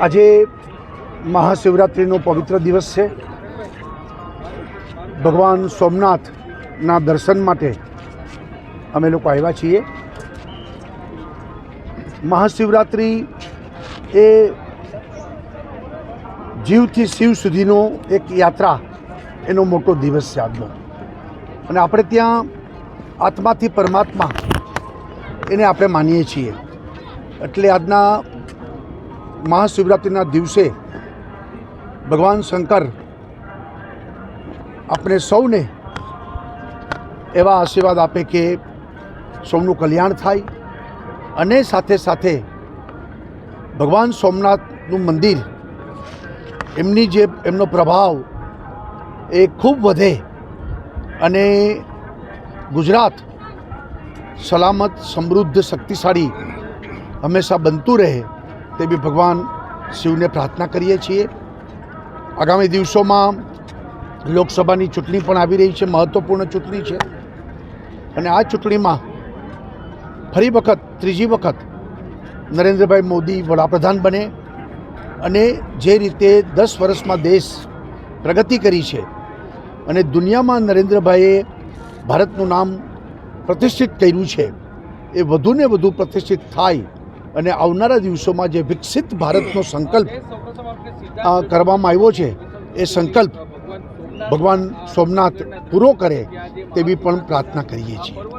આજે મહાશિવરાત્રિનો પવિત્ર દિવસ છે. ભગવાન સોમનાથના દર્શન માટે અમે લોકો આવ્યા છીએ. મહાશિવરાત્રિ એ જીવથી શિવ સુધીનો એક યાત્રા, એનો મોટો દિવસ છે આજનો. અને આપણે ત્યાં આત્માથી પરમાત્મા, એને આપણે માનીએ છીએ. એટલે આજના મહાશિવરાત્રિના દિવસે ભગવાન શંકર આપણે સૌને એવા આશીર્વાદ આપે કે સૌનું કલ્યાણ થાય અને સાથે સાથે ભગવાન સોમનાથનું મંદિર એમની જે એમનો પ્રભાવ એ ખૂબ વધે અને ગુજરાત સલામત, સમૃદ્ધ, શક્તિશાળી હંમેશા બનતું રહે તેવી ભગવાન શિવને પ્રાર્થના કરીએ છીએ. આગામી દિવસોમાં લોકસભાની ચૂંટણી પણ આવી રહી છે મહત્ત્વપૂર્ણ ચૂંટણી છે. અને આ ચૂંટણીમાં ફરી વખત, ત્રીજી વખત નરેન્દ્રભાઈ મોદી વડાપ્રધાન બને અને જે રીતે દસ વર્ષમાં દેશ પ્રગતિ કરી છે અને દુનિયામાં નરેન્દ્રભાઈએ ભારતનું નામ પ્રતિષ્ઠિત કર્યું છે, એ વધુને વધુ પ્રતિષ્ઠિત થાય અને આવનારા દિવસોમાં જે વિકસિત ભારતનો સંકલ્પ કરવામાં આવ્યો છે, એ સંકલ્પ ભગવાન સોમનાથ પૂરો કરે તેવી પણ પ્રાર્થના કરીએ છીએ.